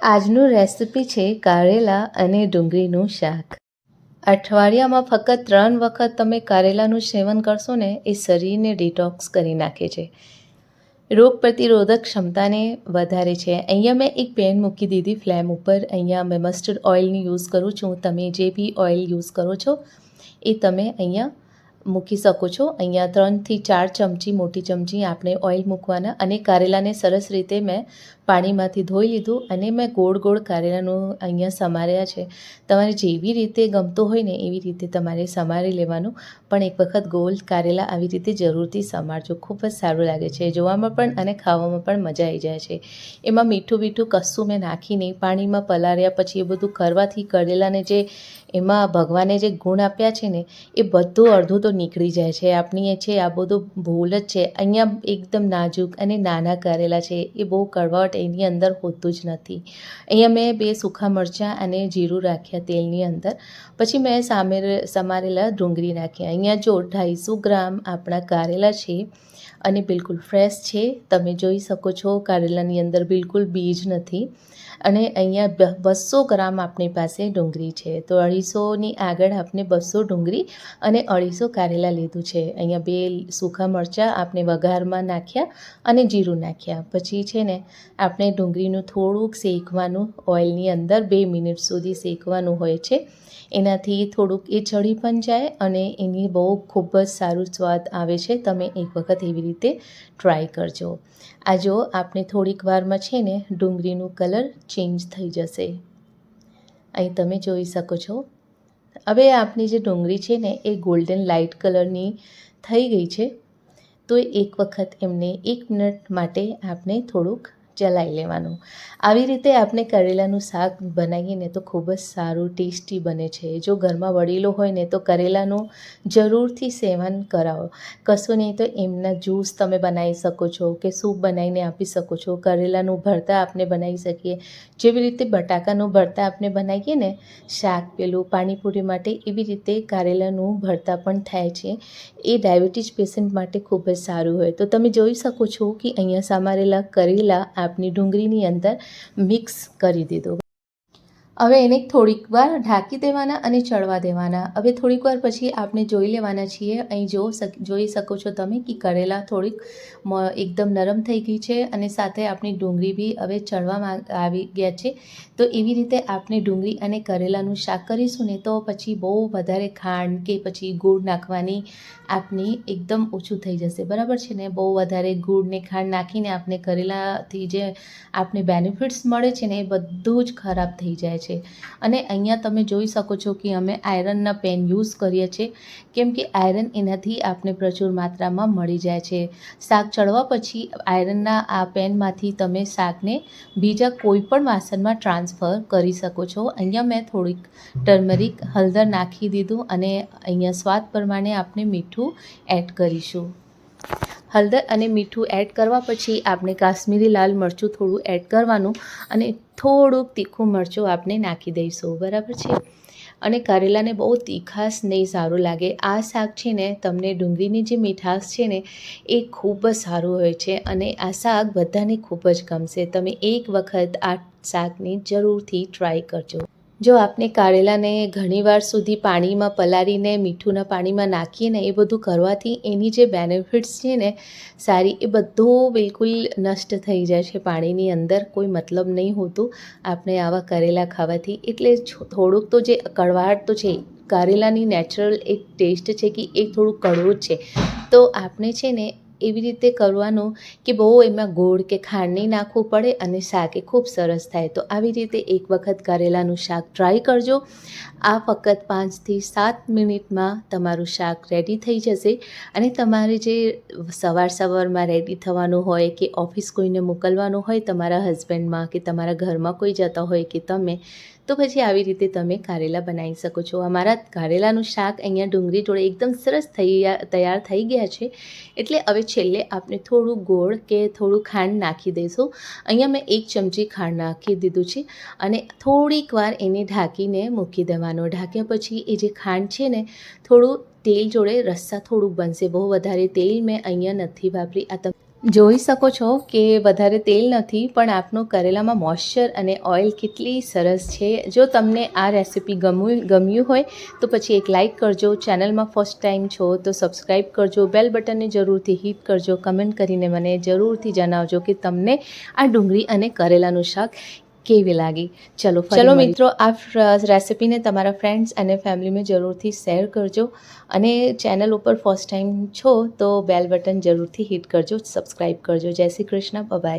આજનું રેસિપી છે કારેલા અને ડુંગળીનું શાક. અઠવાડિયામાં ફક્ત ત્રણ વખત તમે કારેલાનું સેવન કરશો ને, એ શરીરને ડિટોક્સ કરી નાખે છે. રોગ પ્રતિરોધક ક્ષમતાને વધારે છે. અહીંયા મેં એક પેન મૂકી દીધી ફ્લેમ ઉપર. અહીંયા મેં મસ્ટર્ડ ઓઇલની યુઝ કરું છું. તમે જે બી ઓઇલ યુઝ કરો છો, એ તમે અહીંયા મૂકી શકો છો. અહીંયા ત્રણથી ચાર ચમચી મોટી ચમચી આપણે ઓઇલ મૂકવાના અને કારેલાને સરસ રીતે મેં પાણીમાંથી ધોઈ લીધું અને મેં ગોળ ગોળ કારેલાનું અહીંયા સમાર્યા છે. તમારે જેવી રીતે ગમતો હોય ને એવી રીતે તમારે સમારી લેવાનું. પણ એક વખત ગોળ કારેલા આવી રીતે જરૂરથી સમારજો. ખૂબ જ સારું લાગે છે. જોવામાં પણ અને ખાવામાં પણ મજા આવી જાય છે. એમાં મીઠું મીઠું કશું મેં નાખી નહીં. પાણીમાં પલાળ્યા પછી એ બધું કરવાથી કરેલાને જે એમાં ભગવાને જે ગુણ આપ્યા છે ને, એ બધું અડધું તો નીકળી જાય છે. આપણી એ છે, આ બધું ભૂલ જ છે. અહીંયા એકદમ નાજુક અને નાના કરેલા છે. એ બહુ કડવાટ એની અંદર હોતું જ નથી. અહીંયા મેં બે સૂખા મરચાં અને જીરું રાખ્યા તેલની અંદર. પછી મેં સામે સમારેલા ડુંગળી નાખ્યા. અહીંયા જો ઢાઈસો ગ્રામ આપણા કારેલા છે અને બિલકુલ ફ્રેશ છે. તમે જોઈ શકો છો કારેલાની અંદર બિલકુલ બીજ નથી. અને અહીંયા બસો ગ્રામ આપણી પાસે ડુંગળી છે. તો અઢીસોની આગળ આપણે બસો ડુંગળી અને અઢીસો કારેલા લીધું છે. અહીંયા બે સૂકા મરચાં આપણે વઘારમાં નાખ્યા અને જીરું નાખ્યા. પછી છે ને, આપણે ડુંગળીનું થોડુંક શેકવાનું, ઓઇલની અંદર બે મિનિટ સુધી શેકવાનું હોય છે. એનાથી થોડુંક એ ચડી પણ જાય અને એની બહુ ખૂબ જ સારું સ્વાદ આવે છે. તમે એક વખત એવી રીતે ટ્રાય કરજો. આ જો આપણે થોડીક વારમાં છે ને, ડુંગળીનું કલર ચેન્જ થઈ જશે. અહીં તમે જોઈ શકો છો. હવે આપની જે ડુંગળી છે ને, એ ગોલ્ડન લાઇટ કલરની થઈ ગઈ છે. તો એક વખત એમને એક મિનિટ માટે આપણે થોડુંક ચલાવી લેવાનું. આવી રીતે આપણે કરેલાનું શાક બનાવીને તો ખૂબ જ સારું, ટેસ્ટી બને છે. જો ઘરમાં વડીલો હોય ને તો કરેલાનું જરૂરથી સેવન કરાવો. કશું નહીં તો એમના જ્યુસ તમે બનાવી શકો છો કે સૂપ બનાવીને આપી શકો છો. કરેલાનું ભરતા આપણે બનાવી શકીએ. જેવી રીતે બટાકાનું ભરતા આપણે બનાવીએ ને, શાક પેલું, પાણીપુરી માટે એવી રીતે કારેલાનું ભરતા પણ થાય છે. એ ડાયાબિટીસ પેશન્ટ માટે ખૂબ જ સારું હોય. તો તમે જોઈ શકો છો કે અહીંયા સમારેલા કરેલા આપની ડુંગળીની અંદર મિક્સ કરી દીધું. હવે એને થોડીક વાર ઢાંકી દેવાના અને ચડવા દેવાના. હવે થોડીક વાર પછી આપણે જોઈ લેવાના છીએ. અહીં જો જોઈ શકો છો તમે કે કરેલા થોડીક એકદમ નરમ થઈ ગઈ છે અને સાથે આપણી ડુંગળી બી હવે ચડવામાં આવી ગયા છે. તો એવી રીતે આપણે ડુંગળી અને કરેલાનું શાક કરીશું ને તો પછી બહુ વધારે ખાંડ કે પછી ગૂળ નાખવાની આપની એકદમ ઓછું થઈ જશે. બરાબર છે ને? બહુ વધારે ગૂળ ને ખાંડ નાખીને આપણે કરેલાથી જે આપણે બેનિફિટ્સ મળે છે ને એ બધું જ ખરાબ થઈ જાય છે. અને અહીંયા તમે જોઈ શકો છો કે અમે આયરનના પેન યુઝ કરીએ છીએ. કેમ કે આયરન એનાથી આપને પ્રચુર માત્રામાં મળી જાય છે. શાક ચડવા પછી આયરનના આ પેનમાંથી તમે શાકને બીજા કોઈપણ વાસણમાં ટ્રાન્સફર કરી શકો છો. અહીંયા મેં થોડીક ટર્મરિક હળદર નાખી દીધું અને અહીંયા સ્વાદ પ્રમાણે આપણે મીઠું એડ કરીશું. હળદર અને મીઠું એડ કરવા પછી આપણે કાશ્મીરી લાલ મરચું થોડું એડ કરવાનું અને થોડુંક તીખું મરચું આપણે નાખી દઈશું. બરાબર છે? અને કારેલાને બહુ તીખાશ નહીં સારું લાગે. આ શાક છે ને, તમને ડુંગળીની જે મીઠાશ છે ને, એ ખૂબ જ સારું હોય છે અને આ શાક બધાને ખૂબ જ ગમશે. તમે એક વખત આ શાકની જરૂરથી ટ્રાય કરજો. જો આપણે કારેલાને ઘણીવાર સુધી પાણીમાં પલાળીને, મીઠુંના પાણીમાં નાખીએ ને, એ બધું કરવાથી એની જે બેનિફિટ્સ છે ને, સારી એ બધું બિલકુલ નષ્ટ થઈ જાય છે પાણીની અંદર. કોઈ મતલબ નહીં હોતું આપણે આવા કરેલા ખાવાથી. એટલે થોડુંક તો જે કડવાટ તો છે, કારેલાની નેચરલ એક ટેસ્ટ છે કે એ થોડું કડવું જ છે. તો આપણે છે ને એવી રીતે કરવાનું કે બહુ એમાં ગોળ કે ખાંડ નહીં નાખવું પડે અને શાક એ ખૂબ સરસ થાય. તો આવી રીતે એક વખત કારેલાનું શાક ટ્રાય કરજો. આ ફક્ત પાંચથી સાત મિનિટમાં તમારું શાક રેડી થઈ જશે અને તમારે જે સવાર સવારમાં રેડી થવાનું હોય કે ઓફિસ કોઈને મોકલવાનું હોય તમારા હસબન્ડમાં કે તમારા ઘરમાં કોઈ જતા હોય કે તમે તો પછી આવી રીતે તમે કારેલા બનાવી શકો છો. અમારા કારેલાનું શાક અહીંયા ડુંગળી જોડે એકદમ સરસ થઈ તૈયાર થઈ ગયા છે. એટલે હવે છેલ્લે આપણે થોડું ગોળ કે થોડું ખાંડ નાખી દઈશું. અહીંયા મેં એક ચમચી ખાંડ નાખી દીધું છે અને થોડીક વાર એને ઢાંકીને મૂકી દેવાનો. ઢાંક્યા પછી એ જે ખાંડ છે ને, થોડું તેલ જોડે રસ્સા થોડુંક બનશે. બહુ વધારે તેલ મેં અહીંયા નથી વાપરી. આ જોઈ શકો છો કે વધારે તેલ નથી, પણ આપનું કરેલામાં મોઇશ્ચર અને ઓઇલ કેટલી સરસ છે. જો તમને આ રેસિપી ગમ્યું ગમ્યું હોય, તો પછી એક લાઇક કરજો. ચેનલમાં ફર્સ્ટ ટાઈમ છો, તો સબસ્ક્રાઈબ કરજો. બેલ બટનને જરૂરથી હિટ કરજો. કમેન્ટ કરીને મને જરૂરથી જણાવજો કે તમને આ ડુંગળી અને કરેલાનું શાક કેવી લાગી? ચલો ચલો મિત્રો આ રેસિપીને તમારા ફ્રેન્ડ્સ અને ફેમિલીમાં જરૂરથી શેર કરજો અને ચેનલ ઉપર ફર્સ્ટ ટાઈમ છો તો બેલ બટન જરૂરથી હિટ કરજો સબસ્ક્રાઈબ કરજો. જય શ્રી કૃષ્ણ બાય